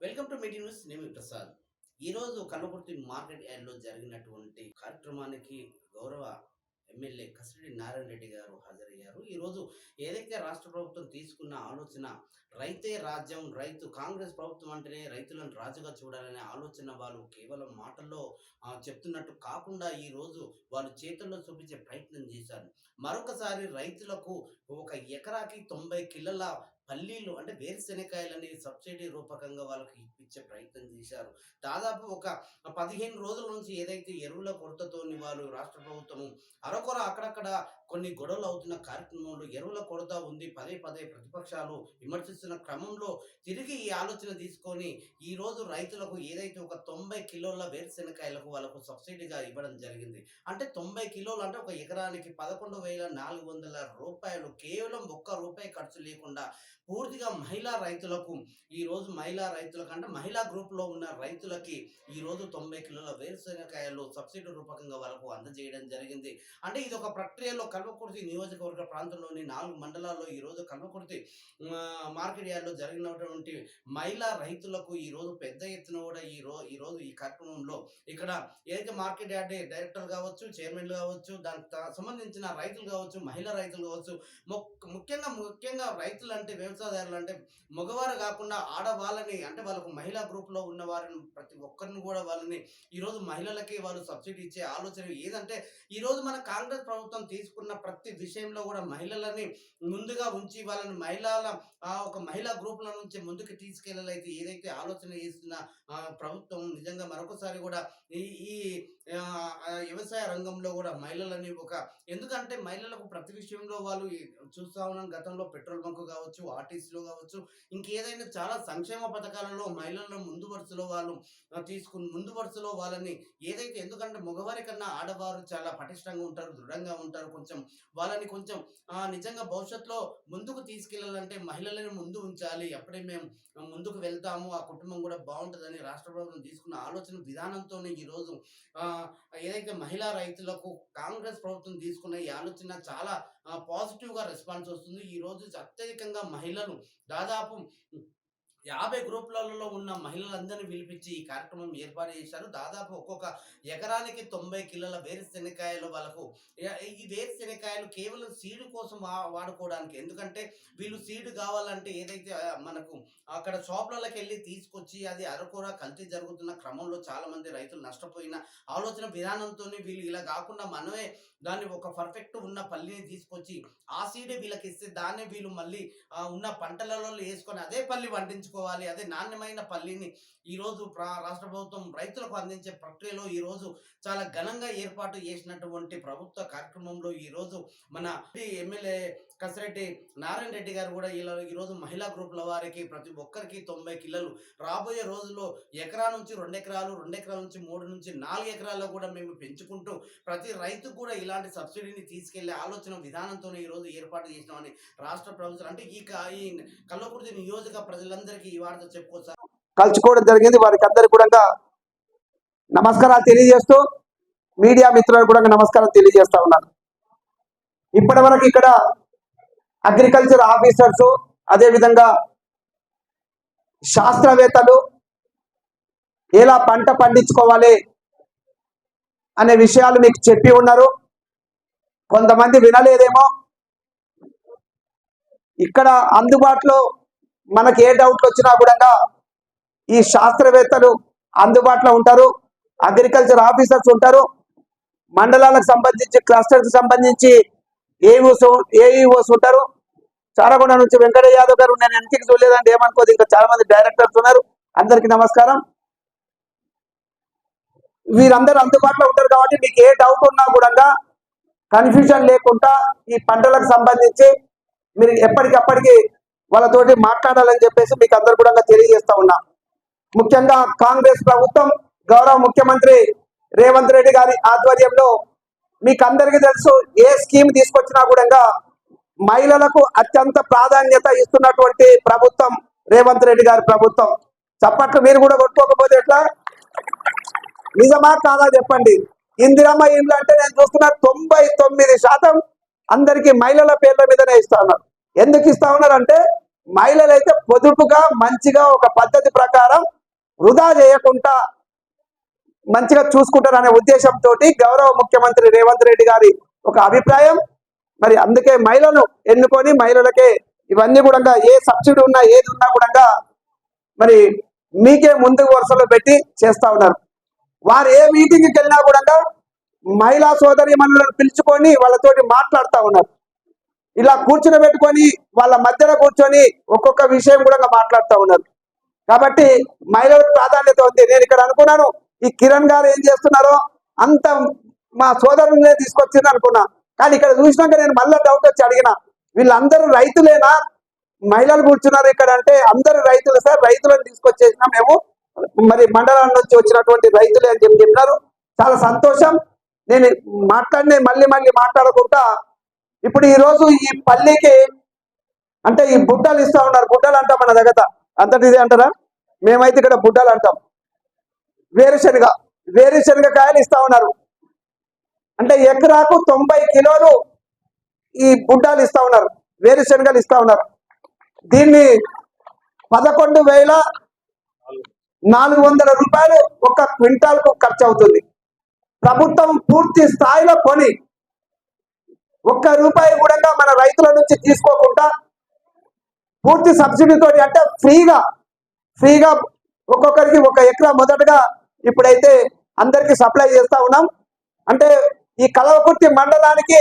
Welcome to meeting news నేను ప్రసాద్. ఈరోజు Kalwakurthy market యార్డ్లో జరిగినటువంటి కార్యక్రమానికి గౌరవ ఎమ్మెల్యే కసిరెడ్డి నారాయణ రెడ్డి గారు హాజరయ్యారు. ఈరోజు ఏదైతే రాష్ట్ర ప్రభుత్వం తీసుకున్న ఆలోచన రైతే రాజ్యం రైతు కాంగ్రెస్ ప్రభుత్వం అంటేనే రైతులను రాజుగా చూడాలనే ఆలోచన వాళ్ళు కేవలం మాటల్లో చెప్తున్నట్టు కాకుండా ఈ రోజు వాళ్ళు చేతుల్లో చూపించే ప్రయత్నం చేశారు. మరొకసారి రైతులకు ఒక ఎకరాకి తొంభై కిలోల పల్లీలు అంటే వేరుశెనకాయలని సబ్సిడీ రూపకంగా వాళ్ళకి ఇప్పించే ప్రయత్నం చేశారు. దాదాపు ఒక పదిహేను రోజుల నుంచి ఏదైతే ఎరువుల కొరతతోని వాళ్ళు రాష్ట్ర ప్రభుత్వము అరకొర అక్కడక్కడ కొన్ని గొడవలు అవుతున్న కార్యక్రమంలో ఎరువుల కొరత ఉంది. పదే పదే ప్రతిపక్షాలు విమర్శిస్తున్న క్రమంలో తిరిగి ఈ ఆలోచన తీసుకొని ఈరోజు రైతులకు ఏదైతే ఒక తొంభై కిలోల వేరుశెనకాయలకు వాళ్ళకు సబ్సిడీగా ఇవ్వడం జరిగింది. అంటే తొంభై కిలోలు అంటే ఒక ఎకరానికి పదకొండు వేల నాలుగు వందల రూపాయలు. కేవలం ఒక్క రూపాయి ఖర్చు లేకుండా పూర్తిగా మహిళా రైతులకు ఈ రోజు మహిళా రైతులకు అంటే మహిళా గ్రూప్లో ఉన్న రైతులకి ఈ రోజు తొంభై కిలోల వేరుశెనకాయలు సబ్సిడీ రూపకంగా వాళ్ళకు అందజేయడం జరిగింది. అంటే ఇది ఒక ప్రక్రియలో కల్వకుర్తి నియోజకవర్గ ప్రాంతంలోని నాలుగు మండలాల్లో ఈరోజు కల్వకుర్తి మార్కెట్ యార్డ్లో జరిగినటువంటి మహిళా రైతులకు ఈ రోజు పెద్ద ఎత్తున కూడా ఈ రో ఈ ఈ కార్యక్రమంలో ఇక్కడ ఏదైతే మార్కెట్ యార్డ్ డైరెక్టర్ కావచ్చు చైర్మన్లు కావచ్చు దానికి సంబంధించిన రైతులు కావచ్చు మహిళా రైతులు కావచ్చు ముఖ్యంగా ముఖ్యంగా రైతులు అంటే వ్యవసాయదారులు అంటే మగవారు కాకుండా ఆడవాళ్ళని అంటే వాళ్ళకు మహిళా గ్రూప్లో ఉన్న వారిని ప్రతి ఒక్కరిని కూడా వాళ్ళని ఈరోజు మహిళలకి వాళ్ళు సబ్సిడీ ఇచ్చే ఆలోచన ఏదంటే ఈ రోజు మన కాంగ్రెస్ ప్రభుత్వం తీసుకున్న ప్రతి విషయంలో కూడా మహిళలని ముందుగా ఉంచి వాళ్ళని మహిళల ఆ ఒక మహిళా గ్రూపుల నుంచి ముందుకు తీసుకెళ్ళాలైతే ఏదైతే ఆలోచన చేస్తున్న ప్రభుత్వం నిజంగా మరొకసారి కూడా ఈ ఈ వ్యవసాయ రంగంలో కూడా మహిళలని ఒక ఎందుకంటే మహిళలకు ప్రతి విషయంలో వాళ్ళు చూస్తా ఉన్నాం. గతంలో పెట్రోల్ బంక్ కావచ్చు ఆర్టీసీలో కావచ్చు ఇంకేదైనా చాలా సంక్షేమ పథకాలలో మహిళలను ముందు వరుసలో వాళ్ళు తీసుకుని ముందు వరుసలో వాళ్ళని ఏదైతే ఎందుకంటే మగవారి కన్నా ఆడవారు చాలా పటిష్టంగా ఉంటారు దృఢంగా ఉంటారు కొంచెం వాళ్ళని కొంచెం నిజంగా భవిష్యత్తులో ముందుకు తీసుకెళ్ళాలంటే మహిళలను ముందు ఉంచాలి. అప్పుడే మేము ముందుకు వెళ్తాము. ఆ కుటుంబం కూడా బాగుంటుందని రాష్ట్ర ప్రభుత్వం తీసుకున్న ఆలోచన విధానంతోనే ఈరోజు ఆ, ఏదైతే మహిళా రైతులకు కాంగ్రెస్ ప్రభుత్వం తీసుకున్న ఈ ఆలోచన చాలా పాజిటివ్గా రెస్పాన్స్ వస్తుంది. ఈ రోజు అత్యధికంగా మహిళలు దాదాపు యాభై గ్రూపులలో ఉన్న మహిళలందరినీ పిలిపించి ఈ కార్యక్రమం ఏర్పాటు చేశారు. దాదాపు ఒక్కొక్క ఎకరానికి తొంభై కిలోల వేరుశెనకాయలు వాళ్ళకు ఈ వేరుశెనకాయలు కేవలం సీడు కోసం వాడుకోవడానికి. ఎందుకంటే వీళ్ళు సీడ్ కావాలంటే ఏదైతే మనకు అక్కడ షాపులకి వెళ్ళి తీసుకొచ్చి అది అరకొర కల్తీ జరుగుతున్న క్రమంలో చాలామంది రైతులు నష్టపోయిన ఆలోచన విధానంతో వీళ్ళు ఇలా కాకుండా మనమే దాన్ని ఒక పర్ఫెక్ట్ ఉన్న పల్లిని తీసుకొచ్చి ఆ సీడే వీళ్ళకి ఇస్తే దాన్ని వీళ్ళు మళ్ళీ ఉన్న పంటలలో వేసుకొని అదే పల్లి పండించుకోవాలి అదే నాణ్యమైన పల్లిని ఈ రోజు రాష్ట్ర ప్రభుత్వం రైతులకు అందించే ప్రక్రియలో ఈ రోజు చాలా ఘనంగా ఏర్పాటు చేసినటువంటి ప్రభుత్వ కార్యక్రమంలో ఈ రోజు మన ఎమ్మెల్యే కసిరెడ్డి నారాయణ రెడ్డి గారు కూడా ఇలా ఈ రోజు మహిళా గ్రూపుల వారికి ప్రతి ఒక్కరికి తొంభై కిలోలు. రాబోయే రోజుల్లో ఎకరా నుంచి రెండు ఎకరాలు రెండు ఎకరాల నుంచి మూడు నుంచి నాలుగు ఎకరాల్లో కూడా మేము పెంచుకుంటూ ప్రతి రైతు కూడా ఇలాంటి సబ్సిడీని తీసుకెళ్ళే ఆలోచన విధానంతో ఈ రోజు ఏర్పాటు చేసినామని రాష్ట్ర ప్రభుత్వం అంటే ఈ కల్లకుర్తి నియోజక ప్రజలందరికీ ఈ వార్త చెప్పుకోవచ్చు కలుసుకోవడం జరిగింది. వారికి అందరికి కూడా నమస్కారాలు తెలియజేస్తూ మీడియా మిత్రులకు కూడా నమస్కారం తెలియజేస్తా ఉన్నాను. ఇప్పటి వరకు ఇక్కడ అగ్రికల్చర్ ఆఫీసర్స్ అదేవిధంగా శాస్త్రవేత్తలు ఎలా పంట పండించుకోవాలి అనే విషయాలు మీకు చెప్పి ఉన్నారు. కొంతమంది వినలేదేమో. ఇక్కడ అందుబాటులో మనకి ఏ డౌట్లు వచ్చినా కూడా ఈ శాస్త్రవేత్తలు అందుబాటులో ఉంటారు. అగ్రికల్చర్ ఆఫీసర్స్ ఉంటారు. మండలాలకు సంబంధించి క్లస్టర్కి సంబంధించి ఏఈఓస్ ఏఈఓస్ ఉంటారు. చారగొండ నుంచి వెంకటయ్య యాదవ్ గారు నేను వెనక్కి చూడలేదండి ఏమనుకోదు. ఇంకా చాలా మంది డైరెక్టర్స్ ఉన్నారు. అందరికీ నమస్కారం. వీరందరూ అందుబాటులో ఉంటారు కాబట్టి మీకు ఏ డౌట్ ఉన్నా కూడా కన్ఫ్యూజన్ లేకుండా ఈ పంటలకు సంబంధించి మీరు ఎప్పటికప్పటికి వాళ్ళతోటి మాట్లాడాలని చెప్పేసి మీకు అందరు కూడా తెలియజేస్తా ఉన్నా. ముఖ్యంగా కాంగ్రెస్ ప్రభుత్వం గౌరవ ముఖ్యమంత్రి రేవంత్ రెడ్డి గారి ఆధ్వర్యంలో మీకు అందరికీ తెలుసు ఏ స్కీమ్ తీసుకొచ్చినా కూడా మహిళలకు అత్యంత ప్రాధాన్యత ఇస్తున్నటువంటి ప్రభుత్వం రేవంత్ రెడ్డి గారి ప్రభుత్వం. చప్పట్లు మీరు కూడా కొట్టుకోకపోతే ఎట్లా? నిజమా కాదా చెప్పండి. ఇందిరమ్మ ఇండ్లు అంటే నేను చూస్తున్నా తొంభై తొమ్మిది శాతం అందరికి మహిళల పేర్ల మీదనే ఇస్తా ఉన్నారు. ఎందుకు ఇస్తా ఉన్నారంటే మహిళలైతే మహిళలు అయితే పొదుపుగా మంచిగా ఒక పద్ధతి ప్రకారం వృధా చేయకుండా మంచిగా చూసుకుంటారనే ఉద్దేశంతో గౌరవ ముఖ్యమంత్రి రేవంత్ రెడ్డి గారి ఒక అభిప్రాయం. మరి అందుకే మహిళలు ఎన్నుకొని మహిళలకే ఇవన్నీ కూడా ఏ సబ్సిడీ ఉన్నా ఏది ఉన్నా కూడా మరి మీకే ముందు వరుసలో పెట్టి చేస్తా ఉన్నారు. వారు ఏ మీటింగ్కి వెళ్ళినా కూడా మహిళా సోదరి మనులను పిలుచుకొని వాళ్ళతోటి మాట్లాడుతూ ఉన్నారు. ఇలా కూర్చుని పెట్టుకొని వాళ్ళ మధ్యలో కూర్చొని ఒక్కొక్క విషయం కూడా మాట్లాడుతూ ఉన్నారు. కాబట్టి మహిళలకు ప్రాధాన్యత ఉంది. నేను ఇక్కడ అనుకున్నాను ఈ కిరణ్ గారు ఏం చేస్తున్నారో అంత మా సోదరులనే తీసుకొచ్చింది అనుకున్నా. కానీ ఇక్కడ చూసినాక నేను మళ్ళీ డౌట్ వచ్చి అడిగిన వీళ్ళందరూ రైతులేనా? మహిళలు కూర్చున్నారు ఇక్కడ అంటే అందరు రైతులు సార్ రైతులను తీసుకొచ్చేసిన మేము. మరి మండలం నుంచి వచ్చినటువంటి రైతులే అని చెప్పి చెప్పినారు. చాలా సంతోషం. నేను మాట్లాడిన మళ్ళీ మళ్ళీ మాట్లాడకుండా ఇప్పుడు ఈ రోజు ఈ పల్లికి అంటే ఈ బుడ్డలు ఇస్తా ఉన్నారు. బుడ్డలు అంటాం మన దగ్గర. అంతటిది అంటారా? మేమైతే ఇక్కడ బుడ్డలు అంటాం. వేరుశనగ వేరుశనగ కాయలు ఇస్తా ఉన్నారు. అంటే ఎకరాకు తొంభై కిలోలు ఈ బుడ్డాలు ఇస్తా ఉన్నారు వేరుశనగలు ఇస్తా ఉన్నారు. దీన్ని పదకొండు వేల నాలుగు వందల రూపాయలు ఒక క్వింటాల్కు ఖర్చు అవుతుంది. ప్రభుత్వం పూర్తి స్థాయిలో కొని ఒక్క రూపాయి కూడా మన రైతుల నుంచి తీసుకోకుండా పూర్తి సబ్సిడీతో అంటే ఫ్రీగా ఫ్రీగా ఒక్కొక్కరికి ఒక ఎకరా మొదటగా ఇప్పుడైతే అందరికీ సప్లై చేస్తా ఉన్నాం. అంటే ఈ కలవకుర్తి మండలానికి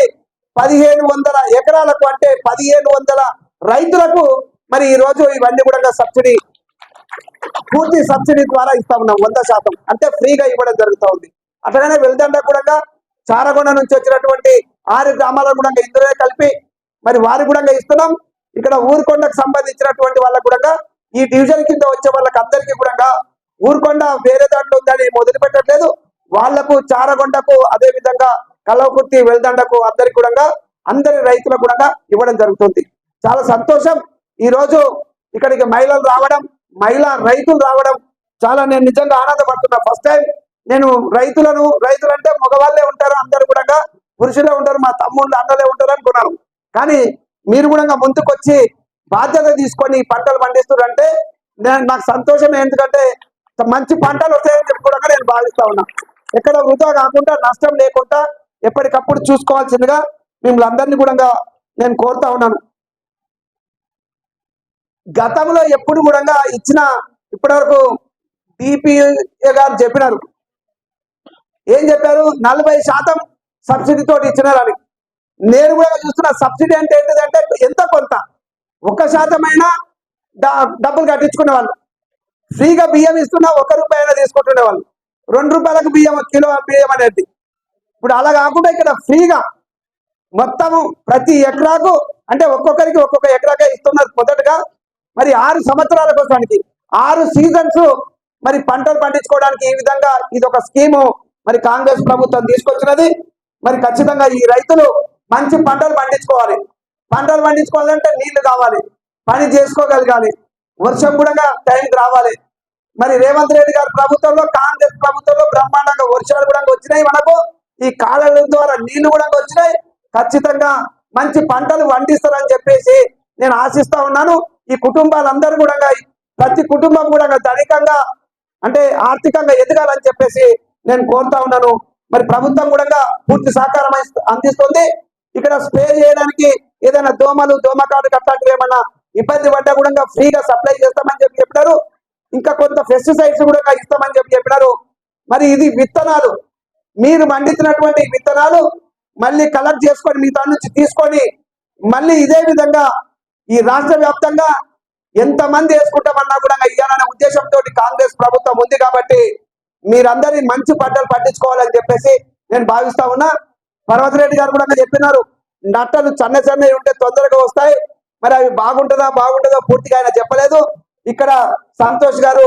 పదిహేను వందల ఎకరాలకు అంటే పదిహేను వందల రైతులకు మరి ఈ రోజు ఇవన్నీ కూడా సబ్సిడీ పూర్తి సబ్సిడీ ద్వారా ఇస్తా ఉన్నాం వంద శాతం. అంటే ఫ్రీగా ఇవ్వడం జరుగుతూ ఉంది. అట్లనే వెల్దండ కూడా చారగొండ నుంచి వచ్చినటువంటి ఆరు గ్రామాలకు కూడా ఇందులో కలిపి మరి వారి కూడా ఇస్తున్నాం. ఇక్కడ ఊరుకొండకు సంబంధించినటువంటి వాళ్ళకు కూడా ఈ డివిజన్ కింద వచ్చే వాళ్ళకి అందరికీ కూడా ఊరుకొండ వేరే దాంట్లో ఉందని మొదలుపెట్టట్లేదు వాళ్ళకు చారగొండకు అదే విధంగా కలవకుర్తి వెల్దండకు అందరికి కూడా అందరి రైతులకు కూడా ఇవ్వడం జరుగుతుంది. చాలా సంతోషం. ఈ రోజు ఇక్కడికి మహిళలు రావడం మహిళా రైతులు రావడం చాలా నేను నిజంగా ఆనందపడుతున్నా. ఫస్ట్ టైం నేను రైతులను రైతులు అంటే మగవాళ్ళే ఉంటారు అందరు కూడా పురుషులే ఉంటారు మా తమ్ముళ్ళు అన్నలే ఉంటారు అనుకున్నాను కానీ మీరు కూడా ముందుకొచ్చి బాధ్యత తీసుకొని పంటలు పండిస్తున్నారంటే నేను నాకు సంతోషం ఎందుకంటే మంచి పంటలు వస్తాయని చెప్పి కూడా నేను భావిస్తా ఉన్నా. ఎక్కడ వృధా కాకుండా నష్టం లేకుండా ఎప్పటికప్పుడు చూసుకోవాల్సిందిగా మిమ్మల్ని అందరినీ కూడా నేను కోరుతా ఉన్నాను. గతంలో ఎప్పుడు కూడా ఇచ్చిన ఇప్పటివరకు డిపిఏ గారు చెప్పినారు. ఏం చెప్పారు? నలభై శాతం సబ్సిడీతో ఇచ్చినారని నేను కూడా చూస్తున్న సబ్సిడీ అంటే ఏంటిదంటే ఎంత కొంత? ఒక శాతమైనా డబ్బులు కట్టించుకునే వాళ్ళు ఫ్రీగా బియ్యం ఇస్తున్నా ఒక రూపాయి అయినా తీసుకుంటుండే వాళ్ళు రెండు రూపాయలకు బియ్యం కిలో బియ్యం అనేది. ఇప్పుడు అలా కాకుండా ఇక్కడ ఫ్రీగా మొత్తము ప్రతి ఎకరాకు అంటే ఒక్కొక్కరికి ఒక్కొక్క ఎకరాకే ఇస్తున్నారు మొదటగా. మరి ఆరు సంవత్సరాల కోసానికి ఆరు సీజన్స్ మరి పంటలు పండించుకోవడానికి ఈ విధంగా ఇది ఒక స్కీము. మరి కాంగ్రెస్ ప్రభుత్వం తీసుకొచ్చినది. మరి ఖచ్చితంగా ఈ రైతులు మంచి పంటలు పండించుకోవాలి. పంటలు పండించుకోవాలంటే నీళ్ళు కావాలి. పని చేసుకోగలగాలి. వర్షం కూడా టైంకి రావాలి. మరి రేవంత్ రెడ్డి గారి ప్రభుత్వంలో కాంగ్రెస్ ప్రభుత్వంలో బ్రహ్మాండంగా వర్షాలు కూడా వచ్చినాయి మనకు. ఈ కాలల ద్వారా నీళ్ళు కూడా వచ్చినాయి. ఖచ్చితంగా మంచి పంటలు పండిస్తారని చెప్పేసి నేను ఆశిస్తా ఉన్నాను. ఈ కుటుంబాలందరూ కూడా ప్రతి కుటుంబం కూడా ధనికంగా అంటే ఆర్థికంగా ఎదగాలని చెప్పేసి నేను కోరుతా ఉన్నాను. మరి ప్రభుత్వం కూడా పూర్తి సహకారం అందిస్తుంది. ఇక్కడ స్ప్రే చేయడానికి ఏదైనా దోమలు దోమకాడు కట్టాలి ఏమన్నా ఇబ్బంది పడ్డా కూడా ఫ్రీగా సప్లై చేస్తామని చెప్పి చెప్పినారు. ఇంకా కొంత పెస్టిసైడ్స్ కూడా ఇస్తామని చెప్పి చెప్పినారు. మరి ఇది విత్తనాలు. మీరు పండించినటువంటి విత్తనాలు మళ్ళీ కలెక్ట్ చేసుకొని మీ దాని నుంచి తీసుకొని మళ్ళీ ఇదే విధంగా ఈ రాష్ట్ర వ్యాప్తంగా ఎంత మంది వేసుకుంటామన్నా కూడా ఇవ్వాలనే ఉద్దేశంతో కాంగ్రెస్ ప్రభుత్వం ఉంది కాబట్టి మీరందరి మంచి పంటలు పండించుకోవాలని చెప్పేసి నేను భావిస్తా ఉన్నా. పర్వతరెడ్డి గారు కూడా చెప్పినారు. నట్టలు చన్న చన్నవి ఉంటే తొందరగా వస్తాయి. మరి అవి బాగుంటుందా బాగుంటుందా పూర్తిగా ఆయన చెప్పలేదు. ఇక్కడ సంతోష్ గారు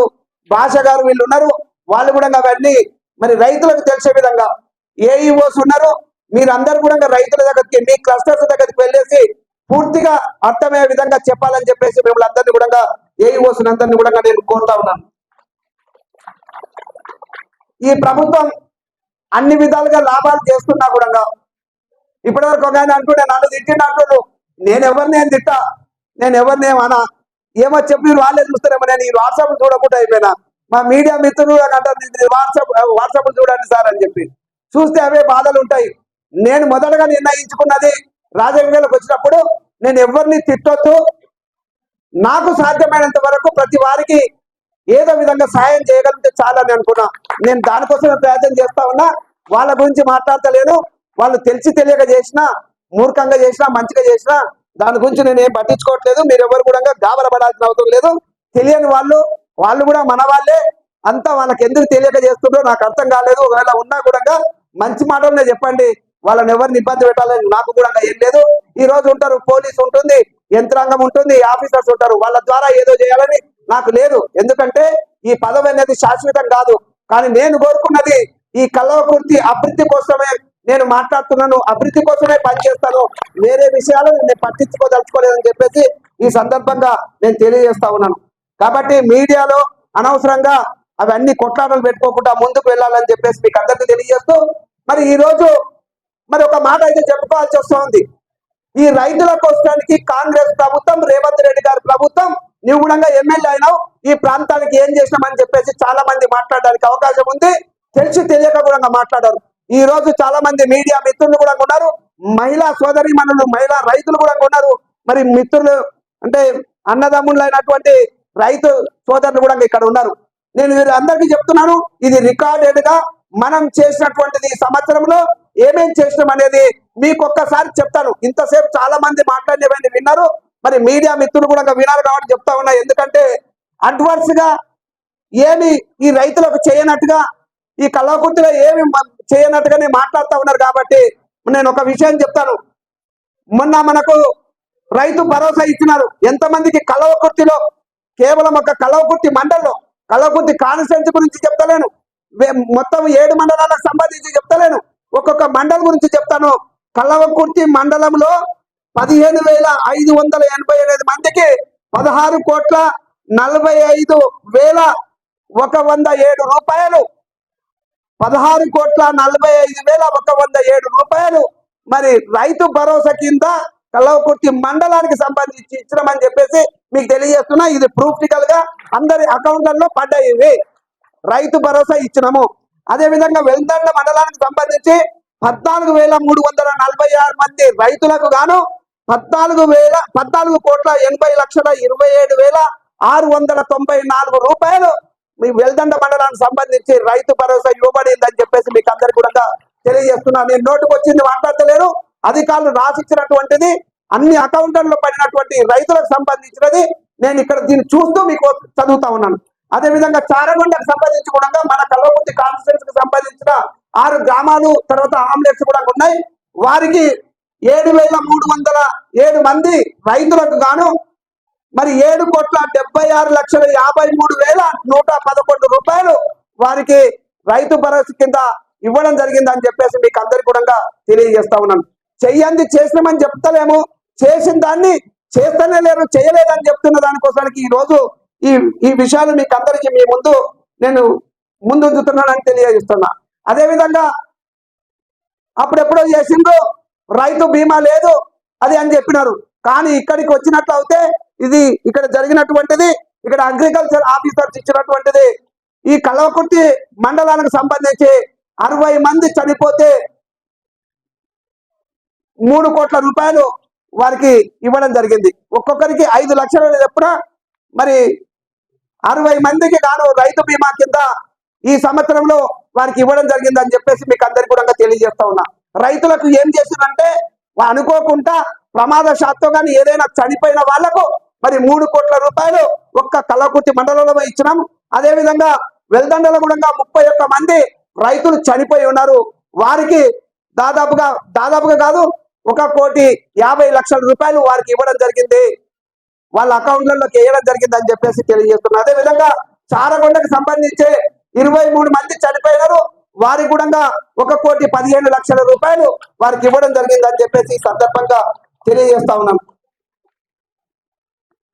భాష గారు వీళ్ళు ఉన్నారు. వాళ్ళు కూడా అవన్నీ మరి రైతులకు తెలిసే విధంగా ఏఈఓస్ ఉన్నారు మీరందరూ కూడా రైతుల దగ్గరికి మీ క్లస్టర్స్ దగ్గరికి వెళ్ళేసి పూర్తిగా అర్థమయ్యే విధంగా చెప్పాలని చెప్పేసి మిమ్మల్ని అందరినీ కూడా ఏఈఓస్ అందరినీ కూడా నేను కోరుతా ఉన్నాను. ఈ ప్రభుత్వం అన్ని విధాలుగా లాభాలు చేస్తున్నా కూడా ఇప్పటివరకు ఒక ఆయన అంటుండే నన్ను తిట్టిండు అంటున్నాడు నేను ఎవరిని తిట్టా? నేను ఎవరిని అనా? ఏమో చెప్పి వాళ్ళే చూస్తారేమో. నేను ఈ వాట్సాప్ చూడకుండా అయిపోయినా. మా మీడియా మిత్రులు నాకు అంటారు వాట్సాప్ వాట్సాప్ చూడండి సార్ అని చెప్పి. చూస్తే అవే బాధలు ఉంటాయి. నేను మొదటగా నిర్ణయించుకున్నది రాజకీయాలకు వచ్చినప్పుడు నేను ఎవరిని తిట్టొద్దు. నాకు సాధ్యమైనంత వరకు ప్రతి వారికి ఏదో విధంగా సాయం చేయగలిగితే చాలని అనుకున్నా. నేను దానికోసం ప్రయత్నం చేస్తా ఉన్నా. వాళ్ళ గురించి మాట్లాడతలేను. వాళ్ళు తెలిసి తెలియక చేసినా మూర్ఖంగా చేసినా మంచిగా చేసినా దాని గురించి నేను ఏం పట్టించుకోవట్లేదు. మీరు ఎవరు కూడా గాబరపడాల్సిన అవసరం లేదు. తెలియని వాళ్ళు వాళ్ళు కూడా మన వాళ్ళే. అంతా వాళ్ళకి ఎందుకు తెలియక చేస్తుండ్రో నాకు అర్థం కాలేదు. ఒకవేళ ఉన్నా కూడా మంచి మాటలనే చెప్పండి. వాళ్ళని ఎవరిని ఇబ్బంది పెట్టాలని నాకు కూడా ఏం లేదు. ఈ రోజు ఉంటారు పోలీస్ ఉంటుంది యంత్రాంగం ఉంటుంది ఆఫీసర్స్ ఉంటారు. వాళ్ళ ద్వారా ఏదో చేయాలని నాకు లేదు. ఎందుకంటే ఈ పదవి అనేది శాశ్వతం కాదు. కానీ నేను కోరుకున్నది ఈ కలవకుర్తి అభివృద్ధి కోసమే నేను మాట్లాడుతున్నాను అభివృద్ధి కోసమే పనిచేస్తాను. వేరే విషయాలు నేను పట్టించుకోదలుచుకోలేదని చెప్పేసి ఈ సందర్భంగా నేను తెలియజేస్తా ఉన్నాను. కాబట్టి మీడియాలో అనవసరంగా అవన్నీ కొట్లాటలు పెట్టుకోకుండా ముందుకు వెళ్ళాలని చెప్పేసి మీకు అందరికీ తెలియజేస్తూ మరి ఈ రోజు మరి ఒక మాట అయితే చెప్పుకోవాల్సి వస్తుంది. ఈ రైతుల కోసానికి కాంగ్రెస్ ప్రభుత్వం రేవంత్ రెడ్డి గారి ప్రభుత్వం నువ్వు కూడా ఎమ్మెల్యే అయినావు. ఈ ప్రాంతానికి ఏం చేసినామని చెప్పేసి చాలా మంది మాట్లాడడానికి అవకాశం ఉంది. తెలిసి తెలియక కూడా మాట్లాడారు. ఈ రోజు చాలా మంది మీడియా మిత్రులు కూడా ఉన్నారు. మహిళా సోదరి మనులు మహిళా రైతులు కూడా ఉన్నారు. మరి మిత్రులు అంటే అన్నదమ్ములు అయినటువంటి రైతు సోదరులు కూడా ఇక్కడ ఉన్నారు. నేను వీరందరికీ చెప్తున్నాను ఇది రికార్డెడ్గా మనం చేసినటువంటిది సంవత్సరంలో ఏమేం చేసినాం అనేది మీకు ఒక్కసారి చెప్తాను. ఇంతసేపు చాలా మంది మాట్లాడినవన్నీ విన్నారు. మరి మీడియా మిత్రులు కూడా వినాలి కాబట్టి చెప్తా ఉన్నా. ఎందుకంటే అడ్వర్స్గా ఏమి ఈ రైతులకు చేయనట్టుగా ఈ కళాకృతిలో ఏమి చేయనట్టుగానే మాట్లాడుతూ ఉన్నారు కాబట్టి నేను ఒక విషయం చెప్తాను. మొన్న మనకు రైతు భరోసా ఇచ్చినారు. ఎంతమందికి కలవకుర్తిలో కేవలం ఒక కలవకుర్తి మండలంలో కలవకుర్తి కాన్స్టెన్సీ గురించి చెప్తలేను. మొత్తం ఏడు మండలాలకు సంబంధించి చెప్తలేను. ఒక్కొక్క మండలం గురించి చెప్తాను. కలవకుర్తి మండలంలో పదిహేను వేల ఐదు వందల ఎనభై ఎనిమిది మందికి పదహారు కోట్ల నలభై ఐదు వేల ఒక వంద ఏడు రూపాయలు పదహారు కోట్ల నలభై ఐదు వేల ఒక వంద ఏడు రూపాయలు మరి రైతు భరోసా కింద కల్లవకుర్తి మండలానికి సంబంధించి ఇచ్చినామని చెప్పేసి మీకు తెలియజేస్తున్నా. ఇది ప్రూఫ్టికల్గా అందరి అకౌంట్లలో పడ్డాయి. రైతు భరోసా ఇచ్చినాము. అదే విధంగా వెల్దండ మండలానికి సంబంధించి పద్నాలుగు వేల మూడు వందల నలభై ఆరు మంది రైతులకు గాను పద్నాలుగు వేల పద్నాలుగు కోట్ల ఎనభై లక్షల ఇరవై ఏడు వేల ఆరు వందల తొంభై నాలుగు రూపాయలు మీ వెల్దండ మండలానికి సంబంధించి రైతు భరోసా ఇవ్వబడిందని చెప్పేసి మీకు అందరికి కూడా తెలియజేస్తున్నా. నేను నోటుకు వచ్చింది మాట్లాడతలేను అధికారులు రాసిచ్చినటువంటిది అన్ని అకౌంట్లలో పడినటువంటి రైతులకు సంబంధించినది నేను ఇక్కడ దీన్ని చూస్తూ మీకు చదువుతా ఉన్నాను. అదే విధంగా చారగొండకు సంబంధించి కూడా మన కల్వకుర్తి కాన్స్టిట్యూన్స్కి సంబంధించిన ఆరు గ్రామాలు తర్వాత ఆమ్లెట్స్ కూడా ఉన్నాయి. వారికి ఏడు వేల మూడు వందల ఏడు మంది రైతులకు గాను మరి ఏడు కోట్ల డెబ్బై ఆరు లక్షల యాభై మూడు వేల నూట పదకొండు రూపాయలు వారికి రైతు భరోసా కింద ఇవ్వడం జరిగిందని చెప్పేసి మీకు అందరికి కూడా తెలియజేస్తా ఉన్నాను. చెయ్యంది చేసినామని చెప్తలేము. చేసిన దాన్ని చేస్తూనే లేరు చేయలేదని చెప్తున్న దానికోసానికి ఈ రోజు ఈ ఈ విషయాలు మీకు అందరికీ మీ ముందు నేను ముందుంచుతున్నానని తెలియజేస్తున్నా. అదే విధంగా అప్పుడెప్పుడో చేసిండ్రు రైతు బీమా లేదు అది అని చెప్పినారు. కానీ ఇక్కడికి వచ్చినట్లు అయితే ఇది ఇక్కడ జరిగినటువంటిది ఇక్కడ అగ్రికల్చర్ ఆఫీసర్స్ ఇచ్చినటువంటిది. ఈ కలవకుర్తి మండలానికి సంబంధించి అరవై మంది చనిపోతే మూడు కోట్ల రూపాయలు వారికి ఇవ్వడం జరిగింది. ఒక్కొక్కరికి ఐదు లక్షలు ఎప్పుడ మరి అరవై మందికి గాను రైతు బీమా కింద ఈ సంవత్సరంలో వారికి ఇవ్వడం జరిగింది అని చెప్పేసి మీకు అందరికీ కూడా తెలియజేస్తా ఉన్నా. రైతులకు ఏం చేసిందంటే అనుకోకుండా అనుకోకుండా ప్రమాదశాత్తు కానీ ఏదైనా చనిపోయిన వాళ్ళకు మరి మూడు కోట్ల రూపాయలు ఒక్క కల్లకుర్తి మండలంలో ఇచ్చినాం. అదే విధంగా వెల్దండలో కూడా ముప్పై ఒక్క మంది రైతులు చనిపోయి ఉన్నారు. వారికి దాదాపుగా దాదాపుగా కాదు ఒక కోటి యాభై లక్షల రూపాయలు వారికి ఇవ్వడం జరిగింది. వాళ్ళ అకౌంట్లలోకి వేయడం జరిగింది అని చెప్పేసి తెలియజేస్తున్నారు. అదే విధంగా చారగొండకు సంబంధించి ఇరవై మూడు మంది చనిపోయినారు. వారికి కూడా ఒక కోటి పదిహేను లక్షల రూపాయలు వారికి ఇవ్వడం జరిగింది అని చెప్పేసి ఈ సందర్భంగా తెలియజేస్తా ఉన్నాం.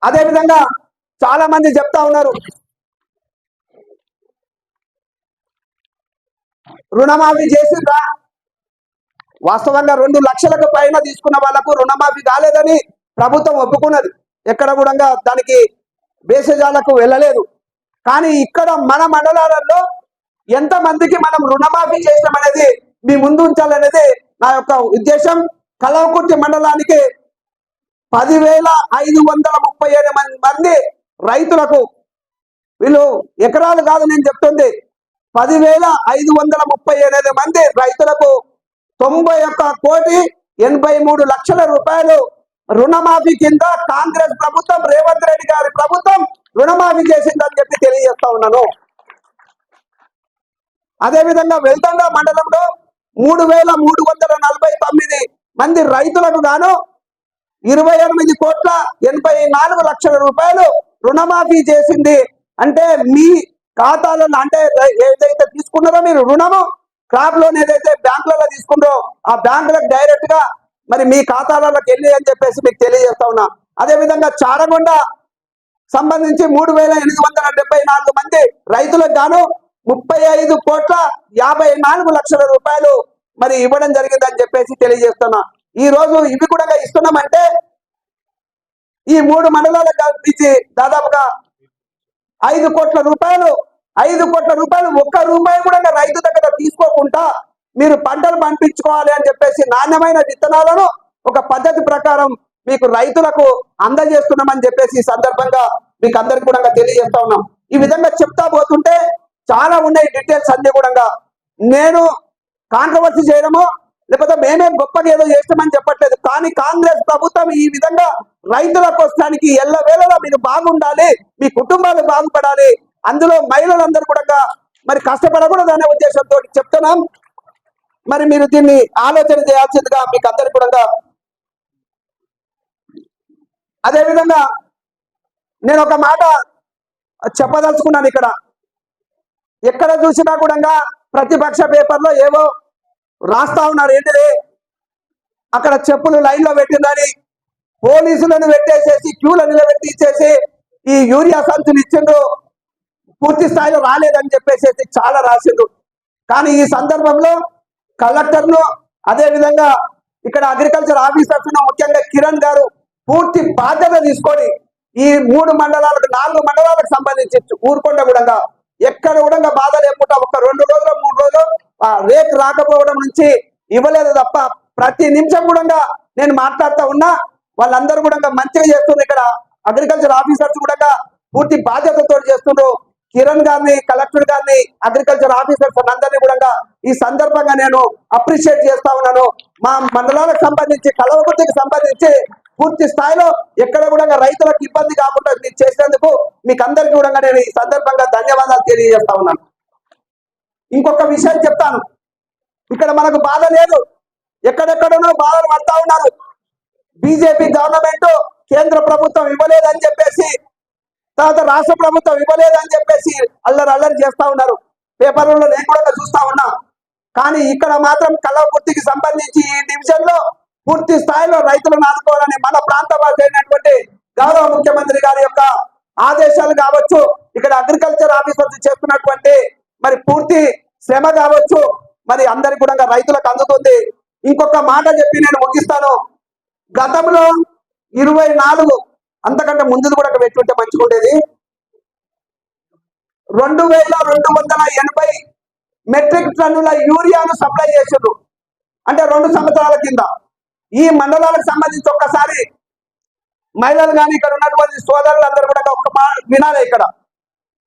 అదే విధంగా చాలా మంది చెప్తా ఉన్నారు. రుణమాఫీ చేసిందా? వాస్తవంగా రెండు లక్షలకు పైన తీసుకున్న వాళ్ళకు రుణమాఫీ కాలేదని ప్రభుత్వం ఒప్పుకున్నది. ఎక్కడ కూడా దానికి భేషజాలకు వెళ్ళలేదు. కానీ ఇక్కడ మన మండలాలలో ఎంత మందికి మనం రుణమాఫీ చేసామనేది మీ ముందు ఉంచాలనేది నా యొక్క ఉద్దేశం. కలవకుర్తి మండలానికి పదివేల ఐదు వందల ముప్పై ఏడు మంది మంది రైతులకు వీళ్ళు ఎకరాలు కాదు నేను చెప్తుంది. పదివేల ఐదు వందల ముప్పై ఎనిమిది మంది రైతులకు తొంభై ఒక్క కోటి ఎనభై మూడు లక్షల రూపాయలు రుణమాఫీ కింద కాంగ్రెస్ ప్రభుత్వం రేవంత్ రెడ్డి గారి ప్రభుత్వం రుణమాఫీ చేసిందని చెప్పి తెలియజేస్తా ఉన్నాను. అదే విధంగా మండలంలో మూడు వేల మూడు వందల నలభై తొమ్మిది మంది రైతులకు గాను ఇరవై ఎనిమిది కోట్ల ఎనభై నాలుగు లక్షల రూపాయలు రుణమాఫీ చేసింది. అంటే మీ ఖాతాలో అంటే ఏదైతే తీసుకున్నారో మీరు రుణము క్రాప్ లోన్ ఏదైతే బ్యాంకులలో తీసుకున్నారో ఆ బ్యాంకులకు డైరెక్ట్గా మరి మీ ఖాతాలలోకి వెళ్ళి అని చెప్పేసి మీకు తెలియజేస్తా ఉన్నా. అదే విధంగా చారగొండ సంబంధించి మూడు వేల ఎనిమిది వందల డెబ్బై నాలుగు మంది రైతులకు గాను ముప్పై ఐదు కోట్ల యాభై నాలుగు లక్షల రూపాయలు మరి ఇవ్వడం జరిగిందని చెప్పేసి తెలియజేస్తున్నా. ఈ రోజు ఇవి కూడా ఇస్తున్నామంటే ఈ మూడు మండలాలకు కల్పించి దాదాపుగా ఐదు కోట్ల రూపాయలు ఐదు కోట్ల రూపాయలు ఒక్క రూపాయి కూడా రైతు దగ్గర తీసుకోకుండా మీరు పంటలు పంపించుకోవాలి అని చెప్పేసి నాణ్యమైన విత్తనాలను ఒక పద్ధతి ప్రకారం మీకు రైతులకు అందజేస్తున్నామని చెప్పేసి ఈ సందర్భంగా మీకు అందరికి కూడా తెలియజేస్తా ఉన్నాం. ఈ విధంగా చెప్తా పోతుంటే చాలా ఉన్నాయి డీటెయిల్స్ అన్ని కూడా నేను కాంట్రవర్సీ చేయడము లేకపోతే మేమే గొప్పగా ఏదో చేస్తామని చెప్పట్లేదు. కానీ కాంగ్రెస్ ప్రభుత్వం ఈ విధంగా రైతుల కోసానికి ఎల్లవేళలా మీరు బాగుండాలి మీ కుటుంబాలు బాగుపడాలి అందులో మహిళలందరూ కూడా మరి కష్టపడకూడదు అనే ఉద్దేశంతో చెప్తున్నాం. మరి మీరు దీన్ని ఆలోచన చేయాల్సిందిగా మీకు అందరు కూడా అదే విధంగా నేను ఒక మాట చెప్పదలుచుకున్నాను ఇక్కడ. ఎక్కడ చూసినా కూడా ప్రతిపక్ష పేపర్లో ఏవో రాస్తా ఉన్నారు. ఏంటిది? అక్కడ చెప్పులు లైన్లో పెట్టిందని పోలీసులను పెట్టేసేసి క్యూలు నిలబెట్టి ఇచ్చేసి ఈ యూరియా సంచులు ఇచ్చిండ్రు. పూర్తి స్థాయిలో రాలేదని చెప్పేసి చాలా రాసిండ్రు. కానీ ఈ సందర్భంలో కలెక్టర్ను అదే విధంగా ఇక్కడ అగ్రికల్చర్ ఆఫీసర్స్ ముఖ్యంగా కిరణ్ గారు పూర్తి బాధ్యత తీసుకొని ఈ మూడు మండలాలకు నాలుగు మండలాలకు సంబంధించి ఊరుకొండ కూడా ఎక్కడ కూడా బాధ లేకుండా ఒక రెండు రోజులు రేక్ రాకపోవడం నుంచి ఇవ్వలేదు తప్ప ప్రతి నిమిషం కూడా నేను మాట్లాడుతూ ఉన్నా వాళ్ళందరూ కూడా మంచిగా చేస్తున్నారు. ఇక్కడ అగ్రికల్చర్ ఆఫీసర్స్ కూడా పూర్తి బాధ్యతతో చేస్తున్నారు. కిరణ్ గారిని కలెక్టర్ గారిని అగ్రికల్చర్ ఆఫీసర్స్ అందరినీ కూడా ఈ సందర్భంగా నేను అప్రిషియేట్ చేస్తా ఉన్నాను. మా మండలాలకు సంబంధించి కలవకుర్తికి సంబంధించి పూర్తి స్థాయిలో ఎక్కడ కూడా రైతులకు ఇబ్బంది కాకుండా మీరు చేసినందుకు మీకు అందరికీ కూడా నేను ఈ సందర్భంగా ధన్యవాదాలు తెలియజేస్తా ఉన్నాను. ఇంకొక విషయం చెప్తాను. ఇక్కడ మనకు బాధ లేదు. ఎక్కడెక్కడనో బాధలు పడతా ఉన్నారు. బీజేపీ గవర్నమెంట్ కేంద్ర ప్రభుత్వం ఇవ్వలేదని చెప్పేసి తర్వాత రాష్ట్ర ప్రభుత్వం ఇవ్వలేదని చెప్పేసి అల్లరి అల్లరి చేస్తా ఉన్నారు. పేపర్లలో నేను కూడా చూస్తా ఉన్నా. కానీ ఇక్కడ మాత్రం కల్లకుర్తికి సంబంధించి ఈ డివిజన్లో పూర్తి స్థాయిలో రైతులను ఆదుకోవాలని మన ప్రాంత వాసి అయినటువంటి గౌరవ ముఖ్యమంత్రి గారి యొక్క ఆదేశాలు కావచ్చు. ఇక్కడ అగ్రికల్చర్ ఆఫీసర్ చేస్తున్నటువంటి మరి పూర్తి శ్రమ కావచ్చు. మరి అందరికి కూడా రైతులకు అందుతుంది. ఇంకొక మాట చెప్పి నేను ముగిస్తాను. గతంలో ఇరవై నాలుగు అంతకంటే ముందు కూడా పెట్టుంటే మంచిగా ఉండేది. రెండు వేల రెండు వందల ఎనభై మెట్రిక్ టన్నుల యూరియాను సప్లై చేసిండ్రు. అంటే రెండు సంవత్సరాల కింద. ఈ మండలాలకు సంబంధించి ఒక్కసారి మహిళలు కానీ ఇక్కడ ఉన్నటువంటి సోదరులు అందరూ కూడా ఒక మా వినాలి ఇక్కడ.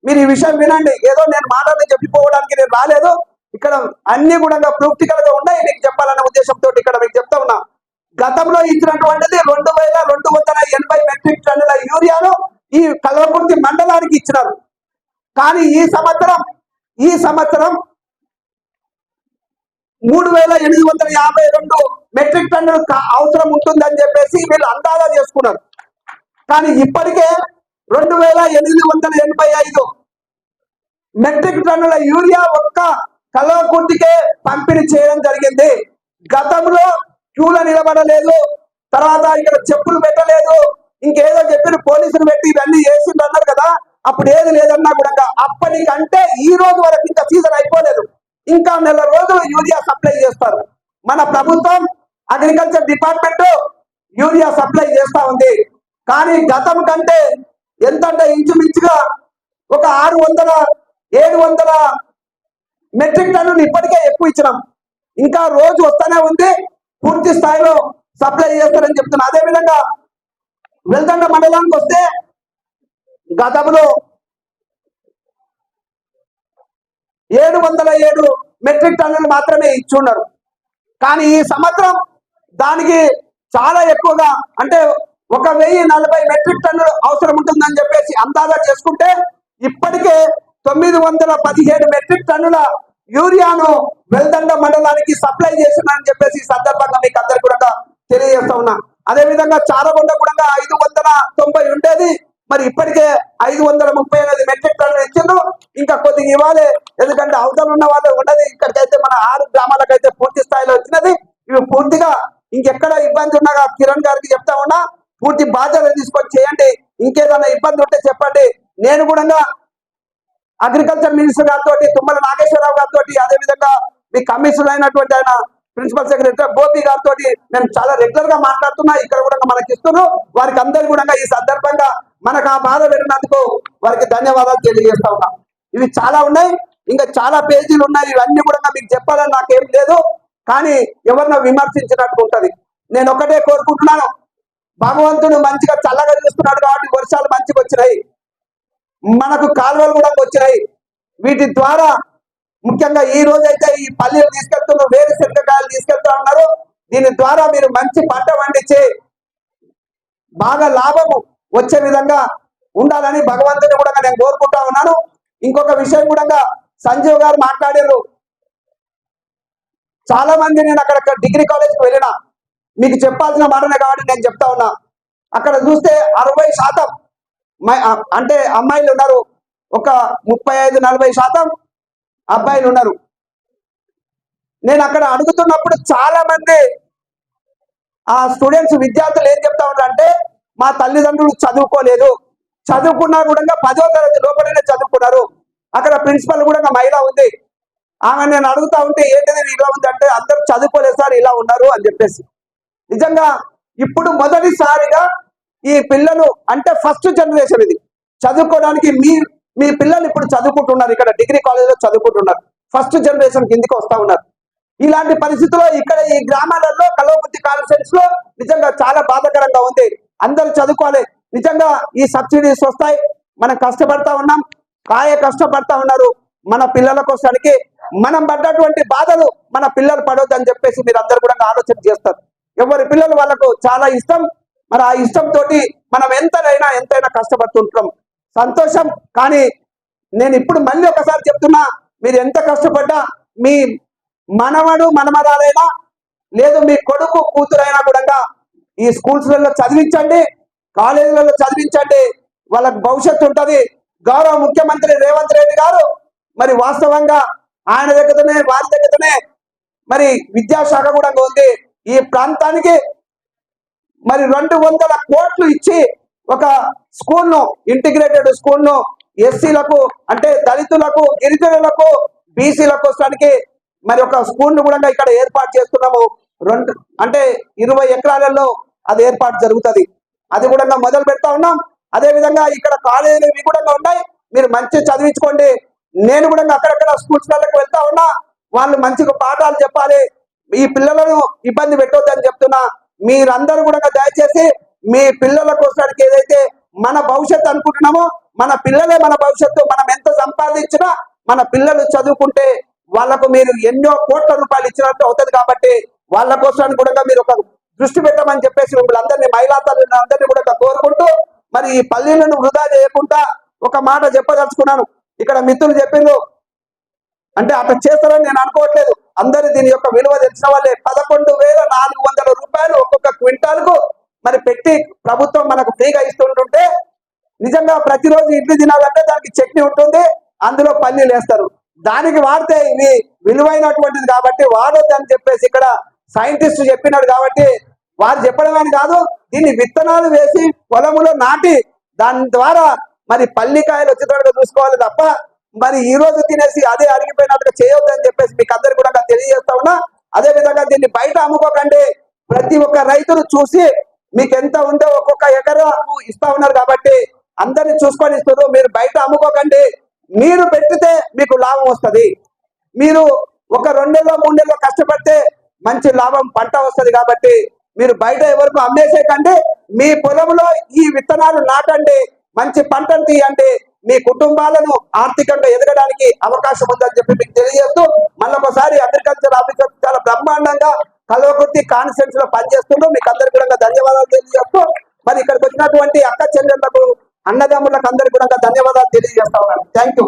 మీరు ఈ విషయం వినండి. ఏదో నేను మాటలు చెప్పిపోవడానికి నేను రాలేదు. ఇక్కడ అన్ని కూడా ప్రూక్టికల్గా ఉన్నాయి మీకు చెప్పాలనే ఉద్దేశంతో ఇక్కడ మీకు చెప్తా ఉన్నా. గతంలో ఇచ్చినటువంటిది రెండు వేల రెండు వందల ఎనభై మెట్రిక్ టన్నుల యూరియాను ఈ కల్వకుర్తి మండలానికి ఇచ్చినారు. కానీ ఈ సంవత్సరం ఈ సంవత్సరం మూడు వేల ఎనిమిది వందల యాభై రెండు మెట్రిక్ టన్నులు అవసరం ఉంటుందని చెప్పేసి వీళ్ళు అందాజా చేసుకున్నారు. కానీ ఇప్పటికే రెండు వేల ఎనిమిది వందల ఎనభై ఐదు మెట్రిక్ టన్నుల యూరియా ఒక్క కలవకుర్తికే పంపిణీ చేయడం జరిగింది. గతంలో క్యూలో నిలబడలేదు. తర్వాత ఇక్కడ చెప్పులు పెట్టలేదు. ఇంకేదో చెప్పిన పోలీసులు పెట్టి ఇవన్నీ చేసిండ్రు అన్నారు కదా అప్పుడు ఏది లేదన్నా కూడా అప్పటికంటే ఈ రోజు వరకు ఇంకా సీజన్ అయిపోలేదు. ఇంకా నెల రోజులు యూరియా సప్లై చేస్తారు. మన ప్రభుత్వం అగ్రికల్చర్ డిపార్ట్మెంట్ యూరియా సప్లై చేస్తా ఉంది. కానీ గతం కంటే ఎంతంటే ఇంచుమించుగా ఒక ఆరు వందల ఏడు వందల మెట్రిక్ టన్నులు ఇప్పటికే ఎక్కువ ఇచ్చినాం. ఇంకా రోజు వస్తూనే ఉంది పూర్తి స్థాయిలో సప్లై చేస్తారని చెప్తున్నా. అదే విధంగా వెల్దండ మండలానికి వస్తే గతంలో ఏడు వందల ఏడు మెట్రిక్ టన్నులు మాత్రమే ఇచ్చున్నారు. కానీ ఈ సంవత్సరం దానికి చాలా ఎక్కువగా అంటే ఒక వెయ్యి నలభై మెట్రిక్ టన్నులు అవసరం ఉంటుందని చెప్పేసి అందాజా చేసుకుంటే ఇప్పటికే తొమ్మిది వందల పదిహేడు మెట్రిక్ టన్నుల యూరియాను వెల్దండ మండలానికి సప్లై చేస్తున్నారని చెప్పేసి సందర్భంగా మీకు అందరు కూడా తెలియజేస్తా ఉన్నా. అదే విధంగా చారగొండ కూడా ఐదు వందల తొంభై ఉండేది. మరి ఇప్పటికే ఐదు వందల ముప్పై ఎనిమిది మెట్రిక్ టన్నులు ఇచ్చిండ్రు. ఇంకా కొద్దిగా ఇవ్వాలి. ఎందుకంటే అవతల ఉన్న వాళ్ళు ఉండదు. ఇక్కడికైతే మన ఆరు గ్రామాలకైతే పూర్తి స్థాయిలో వచ్చినది. ఇవి పూర్తిగా ఇంకెక్కడ ఇబ్బంది ఉన్నాగా కిరణ్ గారికి చెప్తా ఉన్నా. పూర్తి బాధ్యత తీసుకొని చేయండి. ఇంకేదైనా ఇబ్బంది ఉంటే చెప్పండి. నేను కూడా అగ్రికల్చర్ మినిస్టర్ గారితో తుమ్మల నాగేశ్వరరావు గారితో అదే విధంగా మీ కమిషనర్ అయినటువంటి ఆయన ప్రిన్సిపల్ సెక్రటరీ గోపి గారితో నేను చాలా రెగ్యులర్గా మాట్లాడుతున్నా. ఇక్కడ కూడా మనకి ఇస్తున్నాం వారికి అందరు కూడా ఈ సందర్భంగా మనకు ఆ బాధ పెట్టినందుకు వారికి ధన్యవాదాలు తెలియజేస్తా ఉన్నా. ఇవి చాలా ఉన్నాయి. ఇంకా చాలా పేజీలు ఉన్నాయి. ఇవన్నీ కూడా మీకు చెప్పాలని నాకేం లేదు. కానీ ఎవరినో విమర్శించినట్టు ఉంటది. నేను ఒకటే కోరుకుంటున్నాను. భగవంతుడు మంచిగా చల్లగా చూస్తున్నాడు కాబట్టి వర్షాలు మంచిగా వచ్చినాయి. మనకు కాలువలు కూడా వచ్చినాయి వీటి ద్వారా ముఖ్యంగా ఈ రోజు అయితే ఈ పల్లీలు తీసుకెళ్తున్న వేరు శనగకాయలు తీసుకెళ్తా ఉన్నారు. దీని ద్వారా మీరు మంచి పంట పండించి బాగా లాభము వచ్చే విధంగా ఉండాలని భగవంతుని కూడా నేను కోరుకుంటా ఉన్నాను. ఇంకొక విషయం కూడా సంజీవ్ గారు మాట్లాడారు. చాలా మంది నేను అక్కడ డిగ్రీ కాలేజ్కి వెళ్ళిన మీకు చెప్పాల్సిన మాటనే కాబట్టి నేను చెప్తా ఉన్నా. అక్కడ చూస్తే అరవై శాతం అంటే అమ్మాయిలు ఉన్నారు. ఒక ముప్పై ఐదు నలభై శాతం అబ్బాయిలు ఉన్నారు. నేను అక్కడ అడుగుతున్నప్పుడు చాలా మంది ఆ స్టూడెంట్స్ విద్యార్థులు ఏం చెప్తా ఉన్నారంటే మా తల్లిదండ్రులు చదువుకోలేదు. చదువుకున్నా కూడా పదో తరగతి లోపలనే చదువుకున్నారు. అక్కడ ప్రిన్సిపల్ కూడా మహిళ ఉంది. ఆమె నేను అడుగుతా ఉంటే ఏంటిది ఇలా ఉంది అంటే అందరూ చదువుకోలేదు సార్ ఇలా ఉన్నారు అని చెప్పేసి. నిజంగా ఇప్పుడు మొదటిసారిగా ఈ పిల్లలు అంటే ఫస్ట్ జనరేషన్ ఇది. చదువుకోవడానికి మీ మీ పిల్లలు ఇప్పుడు చదువుకుంటున్నారు. ఇక్కడ డిగ్రీ కాలేజీలో చదువుకుంటున్నారు. ఫస్ట్ జనరేషన్ కిందికి వస్తా ఉన్నారు. ఇలాంటి పరిస్థితుల్లో ఇక్కడ ఈ గ్రామాలలో కలవబుద్ధి కాన్ఫరెన్స్లో నిజంగా చాలా బాధాకరంగా ఉంది. అందరూ చదువుకోవాలి. నిజంగా ఈ సబ్సిడీస్ వస్తాయి. మనం కష్టపడతా ఉన్నాం. కాయ కష్టపడతా ఉన్నారు. మన పిల్లల కోసానికి మనం పడ్డటువంటి బాధలు మన పిల్లలు పడవద్దు అని చెప్పేసి మీరు అందరు కూడా ఆలోచన చేస్తారు. ఎవరి పిల్లలు వాళ్ళకు చాలా ఇష్టం. మరి ఆ ఇష్టం తోటి మనం ఎంతైనా ఎంతైనా కష్టపడుతుంటాం. సంతోషం. కానీ నేను ఇప్పుడు మళ్ళీ ఒకసారి చెప్తున్నా మీరు ఎంత కష్టపడ్డా మీ మనవడు మనమరాలైనా లేదు మీ కొడుకు కూతురైనా కూడా ఈ స్కూల్స్లలో చదివించండి కాలేజీలలో చదివించండి. వాళ్ళకి భవిష్యత్తు ఉంటుంది. గౌరవ ముఖ్యమంత్రి రేవంత్ రెడ్డి గారు మరి వాస్తవంగా ఆయన దగ్గరనే వారి దగ్గరనే మరి విద్యాశాఖ కూడా ఉంది. ఈ ప్రాంతానికి మరి రెండు వందల కోట్లు ఇచ్చి ఒక స్కూల్ను ఇంటిగ్రేటెడ్ స్కూల్ను ఎస్సీలకు అంటే దళితులకు గిరిజనులకు బీసీలకు వస్తానికి మరి ఒక స్కూల్ను కూడా ఇక్కడ ఏర్పాటు చేస్తున్నాము. రెండు అంటే ఇరవై ఎకరాలలో అది ఏర్పాటు జరుగుతుంది. అది కూడా మొదలు పెడతా ఉన్నాం. అదే విధంగా ఇక్కడ కాలేజీలు ఇవి కూడా ఉన్నాయి. మీరు మంచి చదివించుకోండి. నేను కూడా అక్కడక్కడ స్కూల్స్ వెళ్తా ఉన్నా. వాళ్ళు మంచిగా పాఠాలు చెప్పాలి. ఈ పిల్లలను ఇబ్బంది పెట్టొద్దని చెప్తున్నా. మీరందరూ కూడా దయచేసి మీ పిల్లల కోసానికి ఏదైతే మన భవిష్యత్తు అనుకుంటున్నామో మన పిల్లలే మన భవిష్యత్తు మనం ఎంత సంపాదించినా మన పిల్లలు చదువుకుంటే వాళ్ళకు మీరు ఎన్నో కోట్ల రూపాయలు ఇచ్చినట్టు అవుతుంది కాబట్టి వాళ్ళ కోసం కూడా మీరు ఒక దృష్టి పెట్టమని చెప్పేసి మిమ్మల్ని అందరినీ మహిళా తల్లిని అందరినీ కూడా కోరుకుంటూ మరి ఈ పల్లీలను వృధా చేయకుండా ఒక మాట చెప్పదలుచుకున్నాను. ఇక్కడ మిత్రులు చెప్పిండ్రు. అంటే అట్లా చేస్తారని నేను అనుకోవట్లేదు. అందరు దీని యొక్క విలువ తెలిసిన వాళ్ళే. పదకొండు వేల నాలుగు వందల రూపాయలు ఒక్కొక్క క్వింటాల్కు మరి పెట్టి ప్రభుత్వం మనకు ఫ్రీగా ఇస్తుంటుంటే నిజంగా ప్రతిరోజు ఇడ్లీ తినాలంటే దానికి చట్నీ ఉంటుంది అందులో పల్లీలు వేస్తారు. దానికి వాడితే ఇది విలువైనటువంటిది కాబట్టి వాడొద్దు అని చెప్పేసి ఇక్కడ సైంటిస్ట్ చెప్పినాడు కాబట్టి వారు చెప్పడమని కాదు దీన్ని విత్తనాలు వేసి పొలములో నాటి దాని ద్వారా మరి పల్లికాయలు వచ్చేటట్టుగా చూసుకోవాలి తప్ప మరి ఈ రోజు తినేసి అదే అరిగిపోయినట్టుగా చేయొద్దు అని చెప్పేసి మీకు అందరికి కూడా తెలియజేస్తా ఉన్నా. అదే విధంగా దీన్ని బయట అమ్ముకోకండి. ప్రతి ఒక్క రైతును చూసి మీకు ఎంత ఉందో ఒక్కొక్క ఎకరా ఇస్తా ఉన్నారు కాబట్టి అందరిని చూసుకొని ఇస్తున్నారు. మీరు బయట అమ్ముకోకండి. మీరు పెట్టితే మీకు లాభం వస్తుంది. మీరు ఒక రెండు నెలలో మూడు నెలలో కష్టపడితే మంచి లాభం పంట వస్తుంది కాబట్టి మీరు బయట ఎవరికి అమ్మేసేకండి మీ పొలంలో ఈ విత్తనాలు నాటండి. మంచి పంటను తీయండి. మీ కుటుంబాలను ఆర్థికంగా ఎదగడానికి అవకాశం ఉందని చెప్పి మీకు తెలియజేస్తూ మళ్ళొకసారి అగ్రికల్చర్ ఆఫీసర్ చాలా బ్రహ్మాండంగా కల్వకుర్తి కాన్ఫరెన్స్లో పనిచేస్తుండ్రు. మీకు అందరికీ కూడా ధన్యవాదాలు తెలియజేస్తూ మరి ఇక్కడికి వచ్చినటువంటి అక్క చెల్లెళ్ళకు అన్నదమ్ములకు అందరికీ కూడా ధన్యవాదాలు తెలియజేస్తా ఉన్నాను. Thank you.